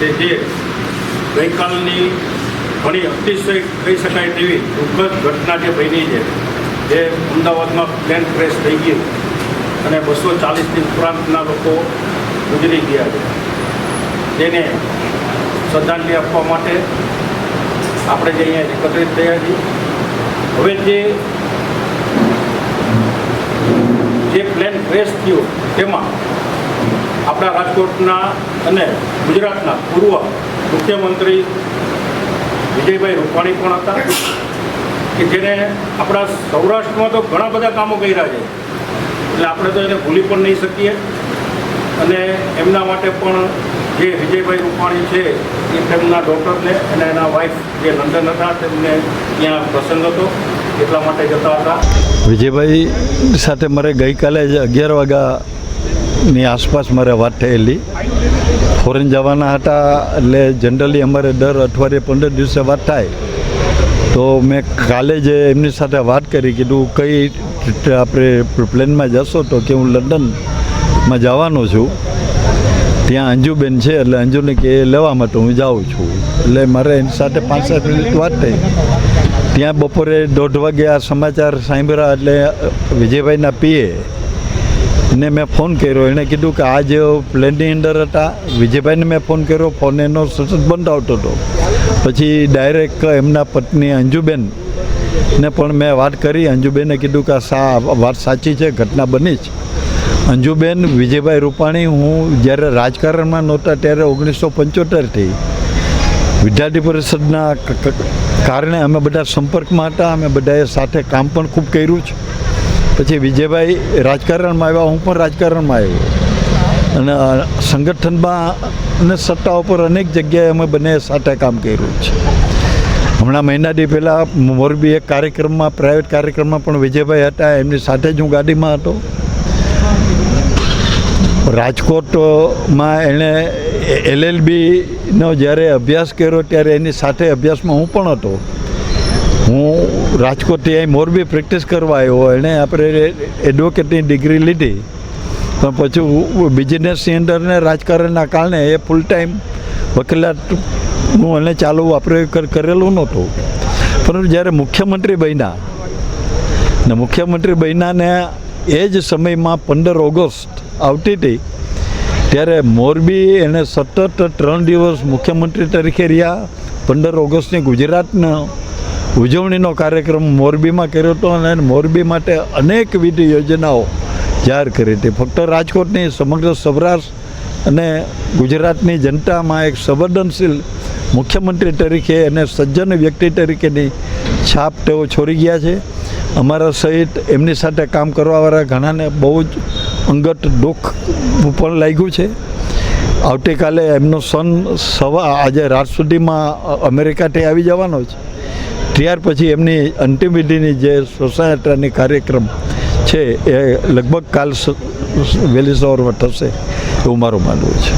કે જે ગઈકાલની ઘણી અતિશય કહી શકાય તેવી દુઃખદ ઘટના જે બની છે, જે અમદાવાદમાં પ્લેન ક્રેશ થઈ ગયું અને બસો ચાલીસથી ઉપરાંતના લોકો ગુજરી ગયા છે. તેને શ્રદ્ધાંજલિ આપવા માટે આપણે જે અહીંયા એકત્રિત થયા છીએ. હવે જે જે પ્લેન ક્રેશ થયો, તેમાં આપણા રાજકોટના અને ગુજરાતના પૂર્વ મુખ્યમંત્રી વિજયભાઈ રૂપાણી પણ હતા, કે જેને આપણા સૌરાષ્ટ્રમાં તો ઘણા બધા કામો કર્યા છે. એટલે આપણે તો એને ભૂલી પણ નહીં શકીએ. અને એમના માટે પણ જે વિજયભાઈ રૂપાણી છે, એ તેમના ડૉક્ટરને અને એના વાઈફ જે લંડન હતા, તેમને ત્યાં પ્રસંગ હતો, એટલા માટે જતા હતા. વિજયભાઈ સાથે મારે ગઈકાલે જ અગિયાર વાગ્યાની આસપાસ મારે વાત થયેલી. ફોરેન જવાના હતા એટલે જનરલી અમારે દર અઠવાડિયે પંદર દિવસે વાત થાય. તો મેં કાલે જ એમની સાથે વાત કરી, કીધું કઈ આપણે પ્લેનમાં જશો તો કે હું લંડનમાં જવાનો છું. ત્યાં અંજુબેન છે એટલે અંજુને કે લેવા માટે હું જાઉં છું. એટલે મારે એની સાથે પાંચ સાત મિનિટ વાત થઈ. ત્યાં બપોરે દોઢ વાગે આ સમાચાર સાંભળ્યા એટલે વિજયભાઈના પીએ ને મેં ફોન કર્યો. એણે કીધું કે આ જે પ્લેનની અંદર હતા, વિજયભાઈને મેં ફોન કર્યો. ફોન એનો સતત બંધ આવતો હતો. પછી ડાયરેક્ટ એમના પત્ની અંજુબેન ને પણ મેં વાત કરી. અંજુબેને કીધું કે સા, વાત સાચી છે, ઘટના બની જ. અંજુબેન, વિજયભાઈ રૂપાણી, હું જ્યારે રાજકારણમાં નહોતા ત્યારે ઓગણીસો પંચોતેરથી વિદ્યાર્થી પરિષદના કારણે અમે બધા સંપર્કમાં હતા. અમે બધાએ સાથે કામ પણ ખૂબ કર્યું છે પછી વિજયભાઈ રાજકારણમાં આવ્યા, હું પણ રાજકારણમાં આવ્યો. અને સંગઠનમાં અને સત્તા ઉપર અનેક જગ્યાએ અમે બંને સાથે કામ કર્યું છે. હમણાં મહિનાથી પહેલાં મોરબી એક કાર્યક્રમમાં પ્રાઇવેટ કાર્યક્રમમાં પણ વિજયભાઈ હતા, એમની સાથે જ હું ગાડીમાં હતો. રાજકોટમાં એણે એલએલબીનો જ્યારે અભ્યાસ કર્યો, ત્યારે એની સાથે અભ્યાસમાં હું પણ હતો. હું રાજકોટથી અહીં મોરબી પ્રેક્ટિસ કરવા આવ્યો એણે આપણે એડવોકેટની ડિગ્રી લીધી પણ પછી બિઝનેસની અંદર ને રાજકારણના કારણે એ ફૂલ ટાઈમ વકીલાતનું એને ચાલુ આપણે કરેલું નહોતું. પરંતુ જ્યારે મુખ્યમંત્રી બન્યા, ને મુખ્યમંત્રી બન્યાને એ જ સમયમાં પંદર ઓગસ્ટ આવતી હતી, ત્યારે મોરબી એણે સતત ત્રણ દિવસ મુખ્યમંત્રી તરીકે રહ્યા, પંદર ઓગસ્ટની ગુજરાતનો ઉજવણીનો કાર્યક્રમ મોરબીમાં કર્યો હતો અને મોરબી માટે અનેકવિધ યોજનાઓ જાહેર કરી હતી. ફક્ત રાજકોટની સમગ્ર સૌરાષ્ટ્ર અને ગુજરાતની જનતામાં એક સંવેદનશીલ મુખ્યમંત્રી તરીકે અને સજ્જન વ્યક્તિ તરીકેની છાપ તેઓ છોડી ગયા છે. અમારા સહિત એમની સાથે કામ કરવાવાળા ઘણાને બહુ જ અંગત દુઃખ પણ લાગ્યું છે. આવતીકાલે એમનો સન સવા આજે રાત સુધીમાં અમેરિકાથી આવી જવાનો છે. ત્યાર પછી એમની અંતિમ જે શોષાયાત્રાની કાર્યક્રમ છે, એ લગભગ કાલ વહેલી સવારમાં થશે એવું મારું માનવું છે.